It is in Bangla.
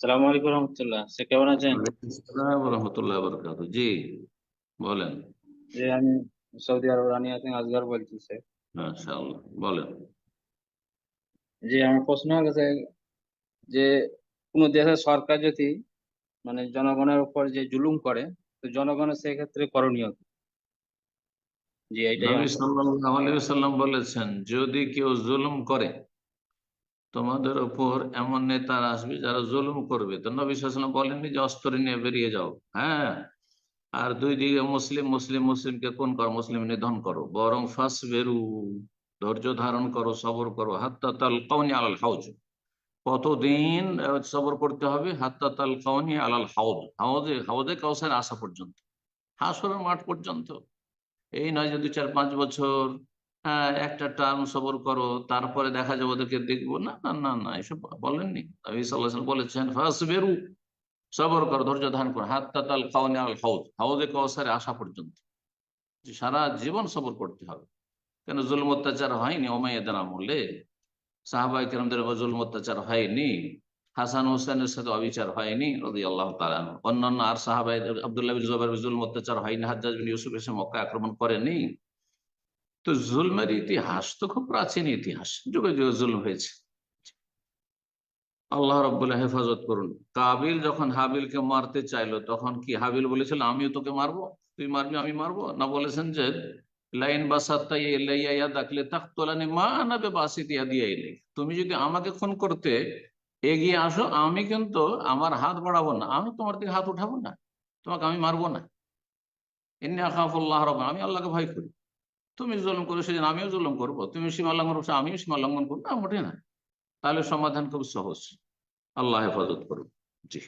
সালামু আলাইকুম রহমতুল্লাহ। সে কেমন আছেন? রহমতুল্লাহ বরকাত জি বলেন। যে আমি সৌদি আরব রানিয়া সিং আসগর বলছি স্যার। মাশাআল্লাহ বলেন। যে আমার প্রশ্ন হচ্ছে যে কোনো দেশের সরকার যদি মানে জনগণের উপর যে জুলুম করে তো জনগণের সেক্ষেত্রে করণীয়? জি এইটাই নবী সাল্লাল্লাহু আলাইহি সাল্লাম বলেছেন যদি কেউ জুলুম করে তোমাদের উপর এমন নেতারা আসবে যারা জুলুম করবে। তো নবী সাল্লাম বলেননি যে অস্ত্র নিয়ে বেরিয়ে যাও। হ্যাঁ? আর দুই দিকে মুসলিম মুসলিম, মুসলিমকে কোন কর, মুসলিম নিধন করো। বরং ফাঁস বেরু ধৈর্য ধারণ করো, সবর করো। হাত্তা তাল কাউনি আলাল হাউজ। কতদিন সবর করতে হবে? হাত্তা তাল কাউনি আলাল হাউদ হাউজে হাউজে কাউসার আসা পর্যন্ত। হাসরের মাঠ পর্যন্ত। এই নয় যে দু চার পাঁচ বছর একটা টার্ম সবর করো, তারপরে দেখা যাবে ওদেরকে দেখব। না না না না, এসব বলেননি। বলেছেন সবর করো, ধৈর্য ধারণ করো, হাত্তা তাল কাউনি আল হাউদ হাউজে কাউসারে আসা পর্যন্ত সারা জীবন সবর করতে হবে। কেন জুলুম অত্যাচার হয়নি? ওমাইয়াদের আমলে সাহাবাই কেরামদের জুলুম অত্যাচার হয়নি, হাসান হোসেনের সাথে অবিচার হয়নি রদি আল্লাহ তালান অন্যান্য আর সাহাবাই আবদুল্লাহ জুবাইর জুলুম অত্যাচার হয়নি, হাজ্জাজ ইউসুফ এসে মক্কা আক্রমণ করেনি। তো জুলমের ইতিহাস তো খুব প্রাচীন ইতিহাস। যুগে যুগে জুলুম হয়েছে। আল্লাহ রব্বুল্লাহ হেফাজত করুন। কাবিল যখন হাবিলকে মারতে চাইলো, তখন কি হাবিল বলেছিল, আমিও তোকে মারবো? তুই মারবি, আমি মারবো? না বলেছেন যে, লাইন ডাকলে তাকতলানি মা দিয়ে এলে তুমি যদি আমাকে খুন করতে এগিয়ে আসো, আমি কিন্তু আমার হাত বাড়াবো না। আমি তোমার দিকে হাত উঠাবো না। তোমাকে আমি মারবো না। এমনি আকাফুল্লাহ রব আমি আল্লাহকে ভয় করি। তুমি জুলুম করো সেদিন আমিও জুলুম করব তুমি সীমা লঙ্ঘন করছ, আমিও সীমা লঙ্ঘন করব না মোটে না। তাহলে সমাধান খুব সহজ। আল্লাহ হেফাজত করুন। জি।